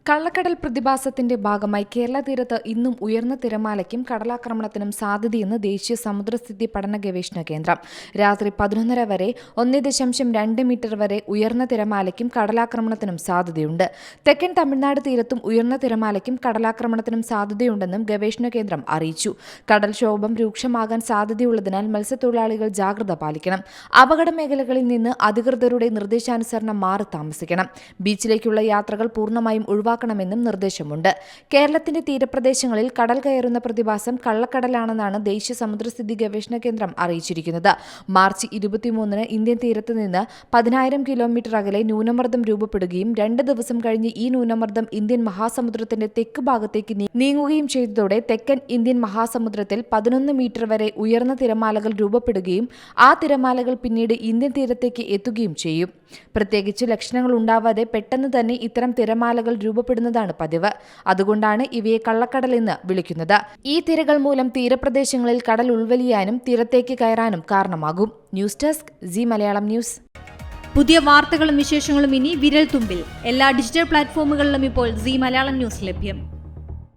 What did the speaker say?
കള്ളക്കടൽ പ്രതിഭാസത്തിന്റെ ഭാഗമായി കേരള തീരത്ത് ഇന്നും ഉയർന്ന തിരമാലയ്ക്കും കടലാക്രമണത്തിനും സാധ്യതയെന്ന് ദേശീയ സമുദ്രസ്ഥിതി പഠന ഗവേഷണ കേന്ദ്രം. രാത്രി പതിനൊന്നര വരെ ഒന്നേ ദശാംശം രണ്ട് മീറ്റർ വരെ ഉയർന്ന തിരമാലയ്ക്കും കടലാക്രമണത്തിനും സാധ്യതയുണ്ട്. തെക്കൻ തമിഴ്നാട് തീരത്തും ഉയർന്ന തിരമാലയ്ക്കും കടലാക്രമണത്തിനും സാധ്യതയുണ്ടെന്നും ഗവേഷണ കേന്ദ്രം അറിയിച്ചു. കടൽക്ഷോഭം രൂക്ഷമാകാൻ സാധ്യതയുള്ളതിനാൽ മത്സ്യത്തൊഴിലാളികൾ ജാഗ്രത പാലിക്കണം. അപകട മേഖലകളിൽ നിന്ന് അധികൃതരുടെ നിർദ്ദേശാനുസരണം മാറി താമസിക്കണം. ബീച്ചിലേക്കുള്ള യാത്രകൾ പൂർണമായും ഒഴിവാക്കണമെന്നും നിർദ്ദേശമുണ്ട്. കേരളത്തിന്റെ തീരപ്രദേശങ്ങളിൽ കടൽ കയറുന്ന പ്രതിഭാസം കള്ളക്കടലാണെന്നാണ് ദേശീയ സമുദ്രസ്ഥിതി ഗവേഷണ കേന്ദ്രം അറിയിച്ചിരിക്കുന്നത്. മാർച്ച് ഇരുപത്തിമൂന്നിന് ഇന്ത്യൻ തീരത്ത് നിന്ന് പതിനായിരം കിലോമീറ്റർ അകലെ ന്യൂനമർദ്ദം രൂപപ്പെടുകയും രണ്ട് ദിവസം കഴിഞ്ഞ് ഈ ന്യൂനമർദ്ദം ഇന്ത്യൻ മഹാസമുദ്രത്തിന്റെ തെക്ക് ഭാഗത്തേക്ക് നീങ്ങുകയും ചെയ്തതോടെ തെക്കൻ ഇന്ത്യൻ മഹാസമുദ്രത്തിൽ പതിനൊന്ന് മീറ്റർ വരെ ഉയർന്ന തിരമാലകൾ രൂപപ്പെടുകയും ആ തിരമാലകൾ പിന്നീട് ഇന്ത്യൻ തീരത്തേക്ക് എത്തുകയും ചെയ്യും. പ്രത്യേകിച്ച് ലക്ഷണങ്ങൾ ഉണ്ടാവാതെ പെട്ടെന്ന് തന്നെ ഇത്തരം തിരമാലകൾ രൂപപ്പെടുന്നതാണ് പതിവ്. അതുകൊണ്ടാണ് ഇവയെ കള്ളക്കടൽ എന്ന് വിളിക്കുന്നത്. ഈ തിരകൾ മൂലം തീരപ്രദേശങ്ങളിൽ കടൽ ഉൾവലിയാനും തീരത്തേക്ക് കയറാനും കാരണമാകും. News desk Zee Malayalam news. പുതിയ വാർത്തകളും വിശേഷങ്ങളും ഇനി വിരൽ തുമ്പിൽ. എല്ലാ ഡിജിറ്റൽ പ്ലാറ്റ്ഫോമുകളിലും ഇപ്പോൾ സി മലയാളം ന്യൂസ് ലഭ്യം.